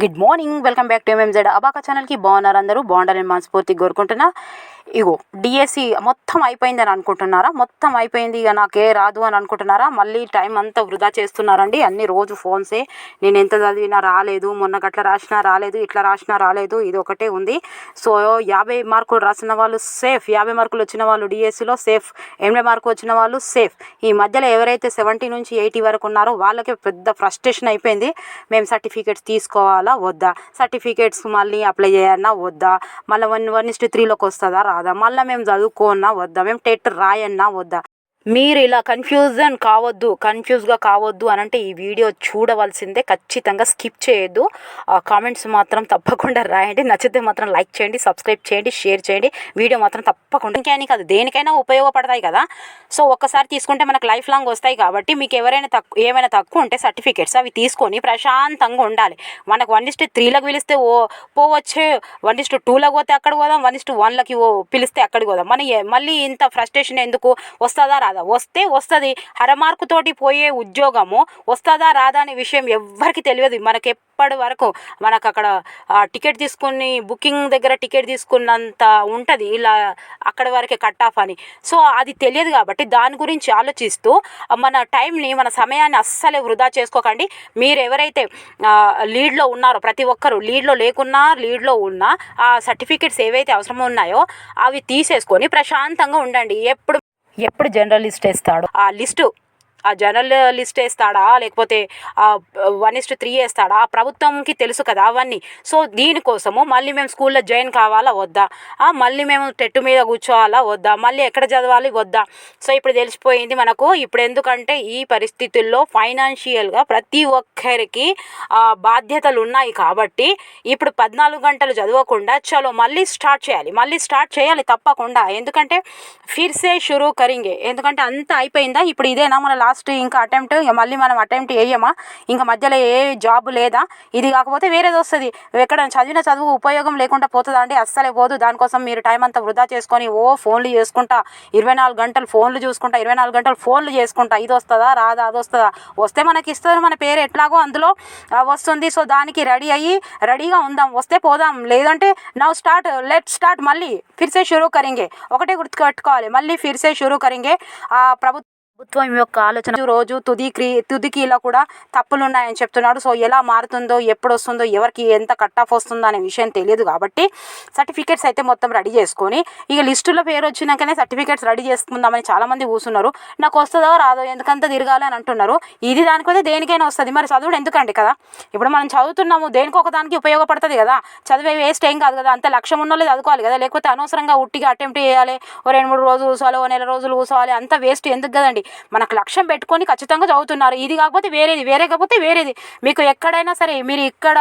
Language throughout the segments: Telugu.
Good morning welcome back to M M Z abaca ఛానల్కి బాగున్నారు అందరూ. బాగుండాలని మనస్ఫూర్తి కోరుకుంటున్నా. ఇగో డిఎస్సి మొత్తం అయిపోయిందని అనుకుంటున్నారా? మొత్తం అయిపోయింది ఇక నాకే రాదు అని అనుకుంటున్నారా? మళ్ళీ టైం అంతా వృధా చేస్తున్నారండి. అన్ని రోజు ఫోన్సే నేను ఎంత చదివినా రాలేదు. మొన్న గట్ల రాసినా రాలేదు. ఇట్లా రాసినా రాలేదు. ఇది ఒకటే ఉంది. సో యాభై మార్కులు రాసిన వాళ్ళు సేఫ్ యాభై మార్కులు వచ్చిన వాళ్ళు డిఎస్సిలో సేఫ్ ఎనభై మార్కు వచ్చిన వాళ్ళు సేఫ్ ఈ మధ్యలో ఎవరైతే సెవెంటీ నుంచి ఎయిటీ వరకు ఉన్నారో వాళ్ళకే పెద్ద ఫ్రస్ట్రేషన్ అయిపోయింది. మేము సర్టిఫికేట్స్ తీసుకోవాలి. వద్దా? సర్టిఫికేట్స్ మళ్ళీ అప్లై చేయన్నా వద్దా? మళ్ళీ వన్ వన్ ఇస్టు త్రీలోకి వస్తుందా రాదా? మళ్ళీ మేము చదువుకోన్నా వద్దా? మేము టెట్ రాయన్నా వద్దా? మీరు ఇలా కన్ఫ్యూజన్ కావద్దు కన్ఫ్యూజ్గా కావద్దు అని అంటే ఈ వీడియో చూడవలసిందే. ఖచ్చితంగా స్కిప్ చేయొద్దు. కామెంట్స్ మాత్రం తప్పకుండా రాయండి. నచ్చితే మాత్రం లైక్ చేయండి సబ్స్క్రైబ్ చేయండి షేర్ చేయండి. వీడియో మాత్రం తప్పకుండా ఇంకేని కాదు. దేనికైనా ఉపయోగపడతాయి కదా. సో ఒక్కసారి తీసుకుంటే మనకు లైఫ్ లాంగ్ వస్తాయి కాబట్టి మీకు ఎవరైనా తక్కువ ఏమైనా తక్కువ ఉంటే సర్టిఫికేట్స్ అవి తీసుకొని ప్రశాంతంగా ఉండాలి. మనకు వన్ ఇస్ట్ త్రీలకు పిలిస్తే ఓ పోవచ్చు. వన్ ఇస్ట్ టూలకు పోతే అక్కడ పోదాం. వన్ ఇస్ట్ వన్లకి ఓ పిలిస్తే అక్కడికి పోదాం. మన మళ్ళీ ఇంత ఫ్రస్ట్రేషన్ ఎందుకు? వస్తుందా రాదా వస్తే వస్తుంది. హరమార్కుతోటి పోయే ఉద్యోగము వస్తుందా రాదా అనే విషయం ఎవ్వరికి తెలియదు. మనకి ఎప్పటి వరకు మనకు అక్కడ టికెట్ తీసుకుని బుకింగ్ దగ్గర టికెట్ తీసుకున్నంత ఉంటుంది. ఇలా అక్కడి వరకే కట్ ఆఫ్ అని. సో అది తెలియదు కాబట్టి దాని గురించి ఆలోచిస్తూ మన టైంని మన సమయాన్ని అస్సలే వృధా చేసుకోకండి. మీరు ఎవరైతే లీడ్లో ఉన్నారో ప్రతి ఒక్కరు లీడ్లో లేకున్నా లీడ్లో ఉన్నా ఆ సర్టిఫికెట్స్ ఏవైతే అవసరం ఉన్నాయో అవి తీసేసుకొని ప్రశాంతంగా ఉండండి. ఎప్పుడు ఎప్పుడు జర్నలిస్ట్ వేస్తాడు. ఆ లిస్టు ఆ జనరల్ లిస్ట్ వేస్తాడా? లేకపోతే వన్ ఇస్ట్ త్రీ వేస్తాడా? ఆ ప్రభుత్వంకి తెలుసు కదా అవన్నీ. సో దీనికోసము మళ్ళీ మేము స్కూల్లో జాయిన్ కావాలా? వద్దా. మళ్ళీ మేము టెట్టు మీద కూర్చోవాలా? వద్దా. మళ్ళీ ఎక్కడ చదవాలి? వద్దా. సో ఇప్పుడు తెలిసిపోయింది మనకు. ఇప్పుడు ఎందుకంటే ఈ పరిస్థితుల్లో ఫైనాన్షియల్గా ప్రతి ఒక్కరికి బాధ్యతలు ఉన్నాయి కాబట్టి ఇప్పుడు పద్నాలుగు గంటలు చదవకుండా చలో మళ్ళీ స్టార్ట్ చేయాలి. మళ్ళీ స్టార్ట్ చేయాలి తప్పకుండా. ఎందుకంటే ఫిర్సే షురూ కరింగే ఎందుకంటే అంత అయిపోయిందా? ఇప్పుడు ఇదేనా మన లాస్ట్ ఇంకా అటెంప్ట్ ఇక మళ్ళీ మనం అటెంప్ట్ వేయమా ఇంకా మధ్యలో ఏ జాబ్ లేదా? ఇది కాకపోతే వేరేది వస్తుంది. ఎక్కడ చదివిన చదువు ఉపయోగం లేకుండా పోతుందా అండి? అస్సలే పోదు. దానికోసం మీరు టైం అంతా వృధా చేసుకొని ఓ ఫోన్లు చేసుకుంటా ఇరవై నాలుగు గంటలు ఫోన్లు చూసుకుంటా ఇరవై నాలుగు గంటలు ఫోన్లు చేసుకుంటా ఇది వస్తుందా రాదా అది వస్తుందా? వస్తే మనకి ఇస్తారు మన పేరు ఎట్లాగో అందులో వస్తుంది. సో దానికి రెడీ అయ్యి రెడీగా ఉందాం. వస్తే పోదాం. లేదంటే నవ్ స్టార్ట్ లెట్ స్టార్ట్ మళ్ళీ. ఫిర్సే షురూ కరింగే. ఒకటే గుర్తుపెట్టుకోవాలి. మళ్ళీ ఫిర్సే షురూ కరింగే. ఆ ప్రభుత్వం ప్రభుత్వం యొక్క ఆలోచన రోజు తుది క్రీ తుదికిలో కూడా తప్పులు ఉన్నాయని చెప్తున్నాడు. సో ఎలా మారుతుందో ఎప్పుడు వస్తుందో ఎవరికి ఎంత కట్ ఆఫ్ వస్తుందో అనే విషయం తెలియదు కాబట్టి సర్టిఫికేట్స్ అయితే మొత్తం రెడీ చేసుకొని ఇక లిస్టులో పేరు వచ్చినాకనే సర్టిఫికేట్స్ రెడీ చేసుకుందామని చాలామంది కూర్చున్నారు. నాకు వస్తుందో రాదో ఎందుకంత తిరగాలి అని అంటున్నారు. ఇది దానికైతే దేనికైనా వస్తుంది. మరి చదువుడు ఎందుకండి కదా? ఇప్పుడు మనం చదువుతున్నాము దేనికో ఒక దానికి ఉపయోగపడుతుంది కదా. చదివే వేస్ట్ ఏం కాదు కదా. అంత లక్ష్యం ఉన్న వాళ్ళు చదువుకోవాలి కదా. లేకపోతే అనవసరంగా ఉట్టిగా అటెంప్ట్ చేయాలి. ఓ రెండు మూడు రోజులు కూర్చోవాలి ఓ నెల రోజులు కూర్చోవాలి. అంత వేస్ట్ ఎందుకు కదండి? మనకు లక్ష్యం పెట్టుకొని ఖచ్చితంగా చదువుతున్నారు. ఇది కాకపోతే వేరేది వేరే కాకపోతే వేరేది. మీకు ఎక్కడైనా సరే మీరు ఇక్కడ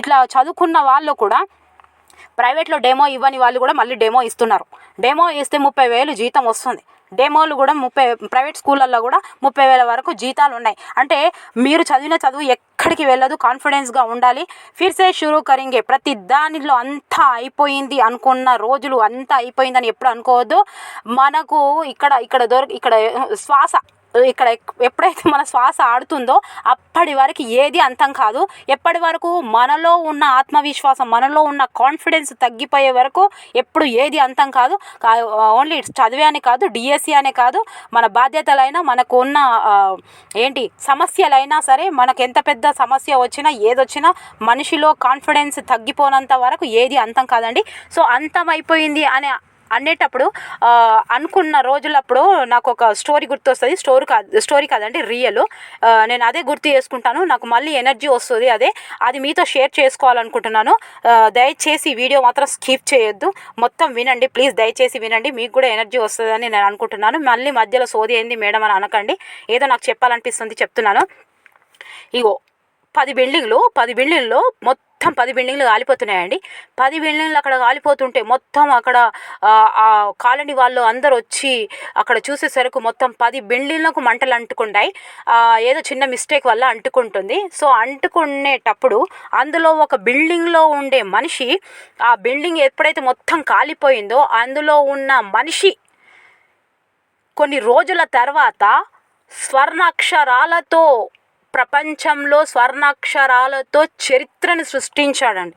ఇట్లా చదువుకున్న వాళ్ళు కూడా ప్రైవేట్లో డెమో ఇవ్వని వాళ్ళు కూడా మళ్ళీ డెమో ఇస్తున్నారు. డెమో ఇస్తే ముప్పై వేలు జీతం వస్తుంది. డెమోలు కూడా ముప్పై ప్రైవేట్ స్కూళ్ళల్లో కూడా ముప్పై వేల వరకు జీతాలు ఉన్నాయి. అంటే మీరు చదివిన చదువు ఎక్కడికి వెళ్ళదు కాన్ఫిడెన్స్గా ఉండాలి. ఫిర్సే షురూ కరింగే ప్రతి దానిలో అంతా అయిపోయింది అనుకున్న రోజులు అంతా అయిపోయిందని ఎప్పుడు అనుకోవద్దు. మనకు ఇక్కడ ఇక్కడ దొరికి ఇక్కడ శ్వాస ఇక్కడ ఎప్పుడైతే మన శ్వాస ఆడుతుందో అప్పటి వరకు ఏది అంతం కాదు. ఎప్పటి వరకు మనలో ఉన్న ఆత్మవిశ్వాసం మనలో ఉన్న కాన్ఫిడెన్స్ తగ్గిపోయే వరకు ఎప్పుడు ఏది అంతం కాదు. ఓన్లీ చదివే అని కాదు డిఎస్సి అనే కాదు. మన బాధ్యతలైనా మనకు ఉన్న ఏంటి సమస్యలైనా సరే మనకు ఎంత పెద్ద సమస్య వచ్చినా ఏదొచ్చినా మనిషిలో కాన్ఫిడెన్స్ తగ్గిపోనంత వరకు ఏది అంతం కాదండి. సో అంతం అయిపోయింది అనే అనేటప్పుడు అనుకున్న రోజులప్పుడు నాకు ఒక స్టోరీ గుర్తొస్తుంది. స్టోరీ కాదు స్టోరీ కాదండి రియల్. నేను అదే గుర్తు చేసుకుంటాను. నాకు మళ్ళీ ఎనర్జీ వస్తుంది అదే. అది మీతో షేర్ చేసుకోవాలనుకుంటున్నాను. దయచేసి వీడియో మాత్రం స్కిప్ చేయొద్దు. మొత్తం వినండి ప్లీజ్ దయచేసి వినండి. మీకు కూడా ఎనర్జీ వస్తుందని నేను అనుకుంటున్నాను. మళ్ళీ మధ్యలో సోది ఏంది మేడం అని అనకండి. ఏదో నాకు చెప్పాలనిపిస్తుంది చెప్తున్నాను. ఇగో పది బిల్డింగ్లు పది బిల్డింగ్లు మొత్తం మొత్తం పది బిల్డింగ్లు కాలిపోతున్నాయండి. పది బిల్డింగ్లు అక్కడ కాలిపోతుంటే మొత్తం అక్కడ ఆ, కాలనీ వాళ్ళు అందరు వచ్చి అక్కడ చూసేసరికి మొత్తం పది బిల్డింగ్లకు మంటలు అంటుకుంటాయి. ఏదో చిన్న మిస్టేక్ వల్ల అంటుకుంటుంది. సో అంటుకునేటప్పుడు అందులో ఒక బిల్డింగ్లో ఉండే మనిషి ఆ బిల్డింగ్ ఎప్పుడైతే మొత్తం కాలిపోయిందో అందులో ఉన్న మనిషి కొన్ని రోజుల తర్వాత స్వర్ణాక్షరాలతో ప్రపంచంలో స్వర్ణాక్షరాలతో చరిత్రను సృష్టించాడండి.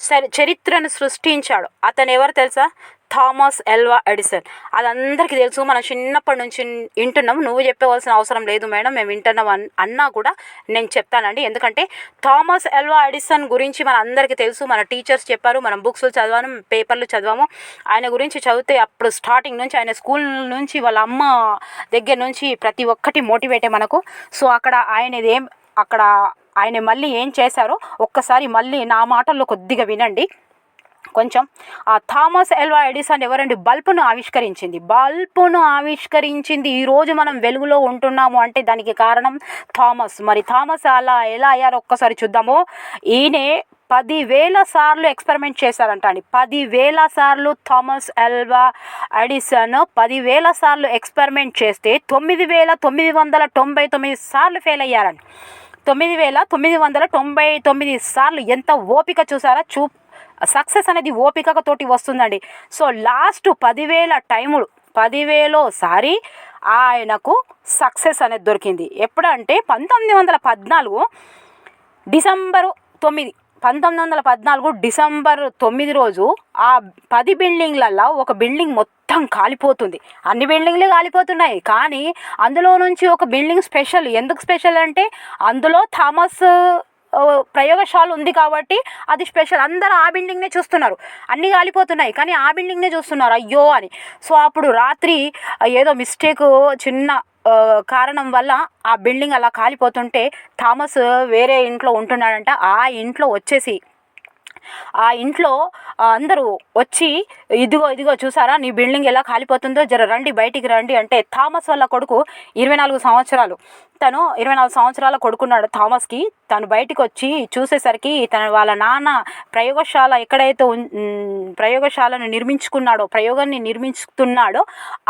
సరే చరిత్రను సృష్టించాడు. అతను ఎవరు తెలుసా? Thomas Alva Edison. అది అందరికీ తెలుసు. మనం చిన్నప్పటి నుంచి వింటున్నాం. నువ్వు చెప్పవలసిన అవసరం లేదు మేడం. మేము వింటున్నాం అన్ అన్నా కూడా నేను చెప్తానండి. ఎందుకంటే థామస్ ఎల్వా ఎడిసన్ గురించి మన అందరికీ తెలుసు. మన టీచర్స్ చెప్పారు. మనం బుక్స్లు చదివాము పేపర్లు చదివాము. ఆయన గురించి చదివితే అప్పుడు స్టార్టింగ్ నుంచి ఆయన స్కూల్ నుంచి వాళ్ళ అమ్మ దగ్గర నుంచి ప్రతి ఒక్కటి మోటివేటే మనకు. సో అక్కడ ఆయనది ఏం అక్కడ ఆయన మళ్ళీ ఏం చేశారో ఒక్కసారి మళ్ళీ నా మాటల్లో కొద్దిగా వినండి. కొంచెం. ఆ థామస్ ఎల్వా ఎడిసన్ ఎవరండి? బల్బును ఆవిష్కరించింది. బల్బును ఆవిష్కరించింది. ఈరోజు మనం వెలుగులో ఉంటున్నాము అంటే దానికి కారణం థామస్. మరి థామస్ అలా ఎలా అయ్యారో ఒక్కసారి చూద్దాము. ఈయనే పదివేల సార్లు ఎక్స్పెరిమెంట్ చేశారంట అండి. పదివేల సార్లు థామస్ ఎల్వా అడిసన్ పదివేల సార్లు ఎక్స్పెరిమెంట్ చేస్తే తొమ్మిది వేల తొమ్మిది వందల తొంభై తొమ్మిది సార్లు ఫెయిల్ అయ్యారండి. తొమ్మిది వేల తొమ్మిది వందల తొంభై తొమ్మిది సార్లు ఎంత ఓపిక చూసారా? చూ సక్సెస్ అనేది ఓపికతోటి వస్తుందండి. సో లాస్ట్ పదివేల టైములు పదివేలోసారి ఆయనకు సక్సెస్ అనేది దొరికింది. ఎప్పుడంటే పంతొమ్మిది వందల పద్నాలుగు డిసెంబరు తొమ్మిది పంతొమ్మిది వందల పద్నాలుగు డిసెంబర్ తొమ్మిది రోజు ఆ పది బిల్డింగ్లలో ఒక బిల్డింగ్ మొత్తం కాలిపోతుంది. అన్ని బిల్డింగ్లు కాలిపోతున్నాయి. కానీ అందులో నుంచి ఒక బిల్డింగ్ స్పెషల్. ఎందుకు స్పెషల్ అంటే అందులో థామస్ ప్రయోగశాల ఉంది కాబట్టి అది స్పెషల్. అందరూ ఆ బిల్డింగ్నే చూస్తున్నారు. అన్నీ కాలిపోతున్నాయి కానీ ఆ బిల్డింగ్నే చూస్తున్నారు. అయ్యో అని. సో అప్పుడు రాత్రి ఏదో మిస్టేక్ చిన్న కారణం వల్ల ఆ బిల్డింగ్ అలా కాలిపోతుంటే థామస్ వేరే ఇంట్లో ఉంటున్నాడంట. ఆ ఇంట్లో వచ్చేసి ఆ ఇంట్లో అందరూ వచ్చి ఇదిగో ఇదిగో చూసారా? నీ బిల్డింగ్ ఎలా కాలిపోతుందో? జర రండి బయటికి రండి. అంటే థామస్ వాళ్ళ కొడుకు ఇరవై నాలుగు సంవత్సరాలు. తను ఇరవై నాలుగు సంవత్సరాల కొడుకున్నాడు థామస్కి. తను బయటకు వచ్చి చూసేసరికి తన వాళ్ళ నాన్న ప్రయోగశాల ఎక్కడైతే ప్రయోగశాలను నిర్మించుకున్నాడో ప్రయోగాన్ని నిర్మించుతున్నాడో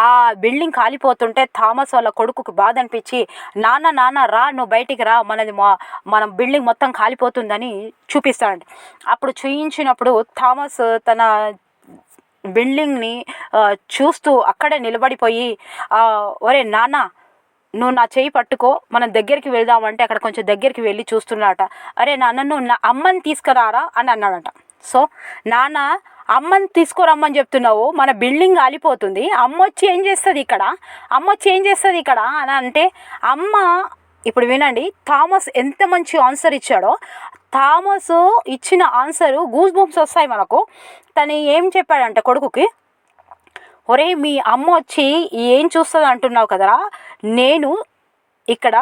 ఆ బిల్డింగ్ కాలిపోతుంటే థామస్ వాళ్ళ కొడుకుకి బాధ అనిపించి నాన్న నాన్న రా నువ్వు బయటికి రా. మనది మా మన బిల్డింగ్ మొత్తం కాలిపోతుందని చూపిస్తాడు అప్పుడు చూయించినప్పుడు థామస్ తన బిల్డింగ్ని చూస్తూ అక్కడే నిలబడిపోయి ఒరే నాన్న నువ్వు నా చేయి పట్టుకో మనం దగ్గరికి వెళ్దామంటే అక్కడ కొంచెం దగ్గరికి వెళ్ళి చూస్తున్నాడట అరే నాన్న నువ్వు నా అమ్మని తీసుకురారా? అని అన్నాడట. సో నాన్న అమ్మని తీసుకురమ్మని చెప్తున్నావు మన బిల్డింగ్ ఆలిపోతుంది అమ్మ వచ్చి ఏం చేస్తుంది ఇక్కడ? అమ్మ వచ్చి ఏం చేస్తుంది ఇక్కడ? అని అంటే అమ్మ ఇప్పుడు వినండి థామస్ ఎంత మంచి ఆన్సర్ ఇచ్చాడో థామస్ ఇచ్చిన ఆన్సరు గూస్ బూమ్స్ వస్తాయి మనకు. తను ఏం చెప్పాడంటే కొడుకుకి ఒరే మీ అమ్మ వచ్చి ఏం చూస్తుంది అంటున్నావు కదరా? నేను ఇక్కడ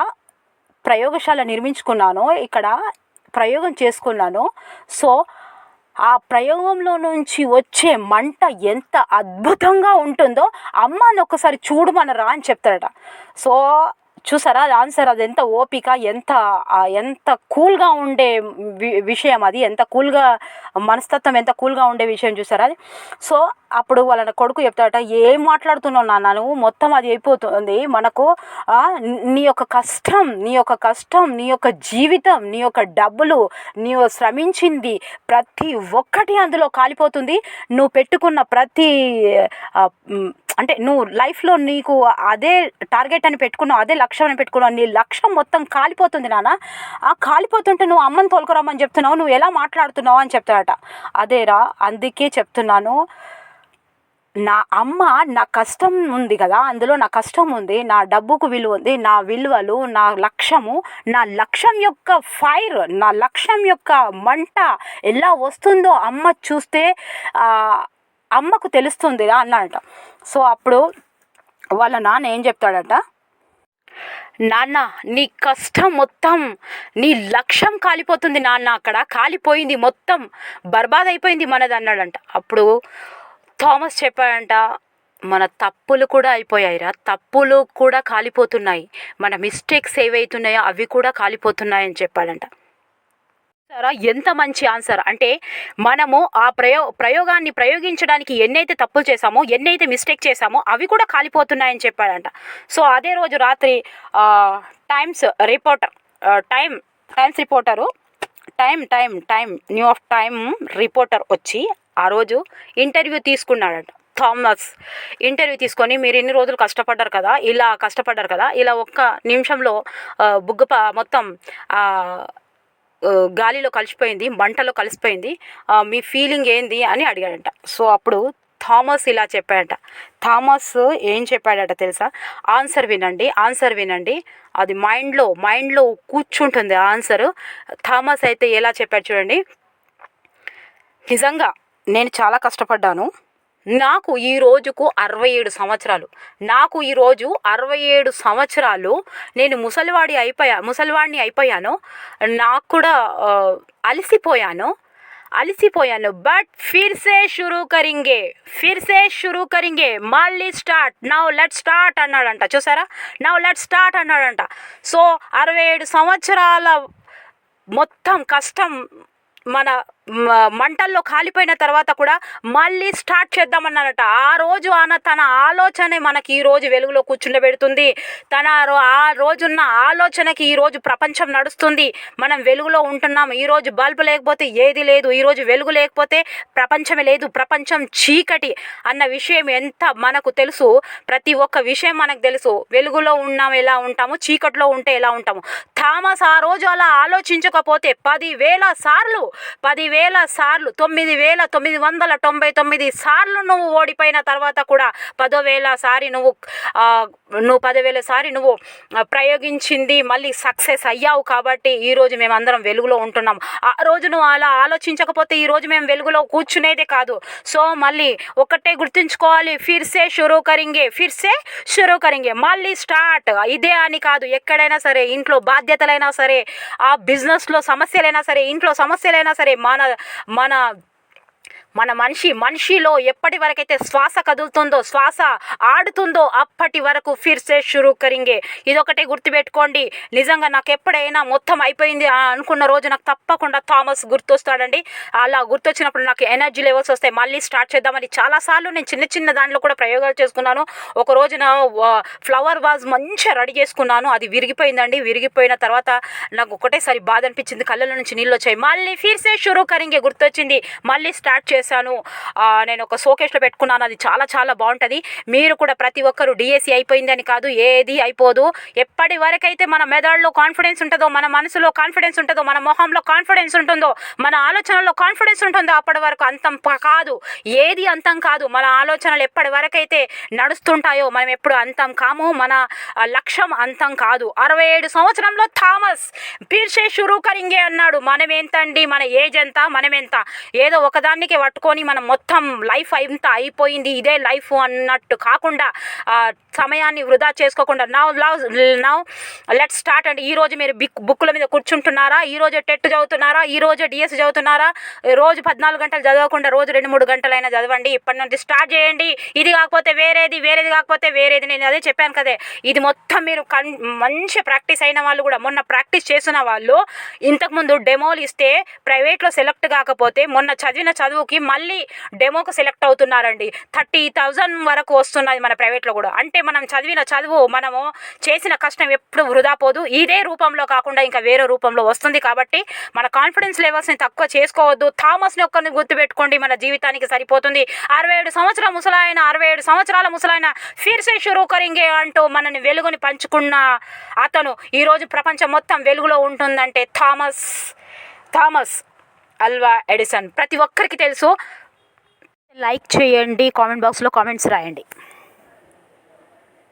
ప్రయోగశాల నిర్మించుకున్నాను ఇక్కడ ప్రయోగం చేసుకున్నాను. సో ఆ ప్రయోగంలో నుంచి వచ్చే మంట ఎంత అద్భుతంగా ఉంటుందో అమ్మని ఒకసారి చూడమనరా అని చెప్తాడట. సో చూసారా? ఆన్సర్ అది ఎంత ఓపిక ఎంత ఎంత కూల్గా ఉండే వి- విషయం అది ఎంత కూల్గా మనస్తత్వం ఎంత కూల్గా ఉండే విషయం చూసారా అది? సో అప్పుడు వాళ్ళ కొడుకు చెప్తాడట ఏం మాట్లాడుతున్నావు నాన్న నువ్వు? మొత్తం అది అయిపోతుంది. మనకు నీ యొక్క కష్టం నీ యొక్క కష్టం నీ యొక్క జీవితం నీ యొక్క డబ్బులు నీవు శ్రమించింది ప్రతి ఒక్కటి అందులో కాలిపోతుంది. నువ్వు పెట్టుకున్న ప్రతి అంటే నువ్వు లైఫ్లో నీకు అదే టార్గెట్ అని పెట్టుకున్నావు అదే లక్ష్యం అని పెట్టుకున్నావు నీ లక్ష్యం మొత్తం కాలిపోతుంది నాన్న ఆ కాలిపోతుంటే నువ్వు అమ్మని తోలుకురామని చెప్తున్నావు నువ్వు ఎలా మాట్లాడుతున్నావు అని చెప్తాడట అదేరా అందుకే చెప్తున్నాను. నా అమ్మ నా కష్టం ఉంది కదా అందులో నా కష్టం ఉంది నా డబ్బుకు విలువ ఉంది నా విలువలు నా లక్ష్యము నా లక్ష్యం యొక్క ఫైర్ నా లక్ష్యం యొక్క మంట ఎలా వస్తుందో అమ్మ చూస్తే అమ్మకు తెలుస్తుందిరా అన్నాడట. సో అప్పుడు వాళ్ళ నాన్న ఏం చెప్తాడట? నాన్న నీ కష్టం మొత్తం నీ లక్ష్యం కాలిపోతుంది నాన్న అక్కడ. కాలిపోయింది మొత్తం. బర్బాద్ అయిపోయింది మనది అన్నాడంట. అప్పుడు థామస్ చెప్పాడంట మన తప్పులు కూడా అయిపోయాయిరా. తప్పులు కూడా కాలిపోతున్నాయి. మన మిస్టేక్స్ ఏవైతున్నాయో అవి కూడా కాలిపోతున్నాయని చెప్పాడంట. ఎంత మంచి ఆన్సర్? అంటే మనము ఆ ప్రయో ప్రయోగాన్ని ప్రయోగించడానికి ఎన్నైతే తప్పులు చేశామో ఎన్నైతే మిస్టేక్ చేశామో అవి కూడా కాలిపోతున్నాయని చెప్పాడంట. సో అదే రోజు రాత్రి Times reporter time Times reporter time time time new of time reporter వచ్చి ఆ రోజు ఇంటర్వ్యూ తీసుకున్నాడంట. థామస్ ఇంటర్వ్యూ తీసుకొని మీరు ఎన్ని రోజులు కష్టపడ్డారు కదా ఇలా కష్టపడ్డారు కదా ఇలా ఒక్క నిమిషంలో బుగ్గ మొత్తం గాలిలో కలిసిపోయింది మంటలో కలిసిపోయింది. మీ ఫీలింగ్ ఏంది అని అడిగాడంట. సో అప్పుడు థామస్ ఇలా చెప్పాడట. థామస్ ఏం చెప్పాడట తెలుసా? ఆన్సర్ వినండి ఆన్సర్ వినండి. అది మైండ్లో మైండ్లో కూర్చుంటుంది ఆన్సర్ థామస్ అయితే ఎలా చెప్పాడు చూడండి. నిజంగా నేను చాలా కష్టపడ్డాను. నాకు ఈ రోజుకు అరవై ఏడు సంవత్సరాలు. నాకు ఈరోజు అరవై ఏడు సంవత్సరాలు. నేను ముసలివాడి అయిపోయా ముసలివాడిని అయిపోయాను. నాకు కూడా అలసిపోయాను. అలసిపోయాను. బట్ ఫిర్సే షురూ కరింగే ఫిర్సే షురూ కరింగే. మళ్ళీ స్టార్ట్ నవ్ లెట్ స్టార్ట్ అన్నాడంట. చూసారా? నవ్ లెట్ స్టార్ట్ అన్నాడంట. సో అరవై ఏడు సంవత్సరాల మొత్తం కష్టం మన మంటల్లో కాలిపోయిన తర్వాత కూడా మళ్ళీ స్టార్ట్ చేద్దామన్నారట. ఆ రోజు ఆన తన ఆలోచనే మనకి ఈ రోజు వెలుగులో కూర్చుండబెడుతుంది. తన రో- ఆ రోజున్న ఆలోచనకి ఈ రోజు ప్రపంచం నడుస్తుంది. మనం వెలుగులో ఉంటున్నాం. ఈ రోజు బల్బు లేకపోతే ఏది లేదు. ఈ రోజు వెలుగు లేకపోతే ప్రపంచమే లేదు. ప్రపంచం చీకటి అన్న విషయం ఎంత మనకు తెలుసు? ప్రతి ఒక్క విషయం మనకు తెలుసు. వెలుగులో ఉన్నాం ఎలా ఉంటాము? చీకట్లో ఉంటే ఎలా ఉంటాము? థామస్ ఆ రోజు అలా ఆలోచించకపోతే పదివేల సార్లు పదివేల వేల సార్లు తొమ్మిది వేల తొమ్మిది వందల తొంభై తొమ్మిది సార్లు నువ్వు ఓడిపోయిన తర్వాత కూడా పదోవేల సారి నువ్వు నువ్వు పదివేల సారి నువ్వు ప్రయోగించింది మళ్ళీ సక్సెస్ అయ్యావు కాబట్టి ఈరోజు మేము అందరం వెలుగులో ఉంటున్నాం. ఆ రోజు నువ్వు అలా ఆలోచించకపోతే ఈరోజు మేము వెలుగులో కూర్చునేదే కాదు. సో మళ్ళీ ఒకటే గుర్తుంచుకోవాలి ఫిర్సే షురూ కరింగే ఫిర్సే షురూ కరింగే. మళ్ళీ స్టార్ట్ ఇదే అని కాదు. ఎక్కడైనా సరే ఇంట్లో బాధ్యతలైనా సరే ఆ బిజినెస్లో సమస్యలైనా సరే ఇంట్లో సమస్యలైనా సరే మన మన మన మనిషి మనిషిలో ఎప్పటి వరకైతే శ్వాస కదులుతుందో శ్వాస ఆడుతుందో అప్పటి వరకు ఫిర్సే షురూ కరింగే. ఇదొకటే గుర్తుపెట్టుకోండి. నిజంగా నాకు ఎప్పుడైనా మొత్తం అయిపోయింది అనుకున్న రోజు నాకు తప్పకుండా థామస్ గుర్తొస్తాడండి. అలా గుర్తొచ్చినప్పుడు నాకు ఎనర్జీ లెవెల్స్ వస్తాయి. మళ్ళీ స్టార్ట్ చేద్దామని చాలాసార్లు నేను చిన్న చిన్న దాంట్లో కూడా ప్రయోగాలు చేసుకున్నాను. ఒక రోజున ఫ్లవర్ వాజ్ మంచిగా రెడీ చేసుకున్నాను. అది విరిగిపోయిందండి. విరిగిపోయిన తర్వాత నాకు ఒకటేసారి బాధ అనిపించింది. కళ్ళలో నుంచి నీళ్ళు వచ్చాయి. మళ్ళీ ఫిర్సే షురూ కరింగే గుర్తొచ్చింది. మళ్ళీ స్టార్ట్ చేశాను. నేను ఒక షోకేస్లో పెట్టుకున్నాను. అది చాలా చాలా బాగుంటుంది. మీరు కూడా ప్రతి ఒక్కరు డిఎస్సి అయిపోయిందని కాదు ఏది అయిపోదు. ఎప్పటి వరకైతే మన మెదడులో కాన్ఫిడెన్స్ ఉంటుందో మన మనసులో కాన్ఫిడెన్స్ ఉంటుందో మన మొహంలో కాన్ఫిడెన్స్ ఉంటుందో మన ఆలోచనలో కాన్ఫిడెన్స్ ఉంటుందో అప్పటి వరకు అంతం కాదు. ఏది అంతం కాదు. మన ఆలోచనలు ఎప్పటి వరకైతే నడుస్తుంటాయో మనం ఎప్పుడు అంతం కాము. మన లక్ష్యం అంతం కాదు. అరవై ఏడు సంవత్సరంలో థామస్ పీర్షే షురూ కరింగే అన్నాడు. మనం ఎంతండి మన ఏజ్ ఎంత? మనం ఎంత ఏదో ఒకదానికి పట్టుకొని మనం మొత్తం లైఫ్ అంతా అయిపోయింది ఇదే లైఫ్ అన్నట్టు కాకుండా సమయాన్ని వృధా చేసుకోకుండా. Now love now let start అండి. ఈరోజు మీరు బిక్ బుక్కుల మీద కూర్చుంటున్నారా? ఈ టెట్ చదువుతున్నారా? ఈ డిఎస్ చదువుతున్నారా? రోజు పద్నాలుగు గంటలు చదవకుండా రోజు రెండు మూడు గంటలైనా చదవండి. ఇప్పటి నుండి స్టార్ట్ చేయండి. ఇది కాకపోతే వేరేది వేరేది కాకపోతే వేరేది. నేను అదే చెప్పాను కదే. ఇది మొత్తం మీరు కన్ మంచి ప్రాక్టీస్ అయిన వాళ్ళు కూడా మొన్న ప్రాక్టీస్ చేసిన వాళ్ళు ఇంతకుముందు డెమోలు ఇస్తే ప్రైవేట్లో సెలెక్ట్ కాకపోతే మొన్న చదివిన చదువుకి మళ్ళీ డెమోకు సెలెక్ట్ అవుతున్నారండి. థర్టీ థౌజండ్ వరకు వస్తున్నది మన ప్రైవేట్లో కూడా. అంటే మనం చదివిన చదువు మనము చేసిన కష్టం ఎప్పుడు వృధా పోదు. ఇదే రూపంలో కాకుండా ఇంకా వేరే రూపంలో వస్తుంది కాబట్టి మన కాన్ఫిడెన్స్ లెవెల్స్ని తక్కువ చేసుకోవద్దు. థామస్ని ఒక్కరిని గుర్తుపెట్టుకోండి మన జీవితానికి సరిపోతుంది. అరవై ఏడు సంవత్సరాల ముసలాయన అరవై ఏడు సంవత్సరాల ముసలాయన ఫిర్సే షురూ కరింగే అంటూ మనని వెలుగుని పంచుకున్న అతను ఈరోజు ప్రపంచం మొత్తం వెలుగులో ఉంటుందంటే థామస్ థామస్ అల్వా ఎడిసన్. ప్రతి ఒక్కరికి తెలుసు. లైక్ చేయండి కామెంట్ బాక్స్లో కామెంట్స్ రాయండి.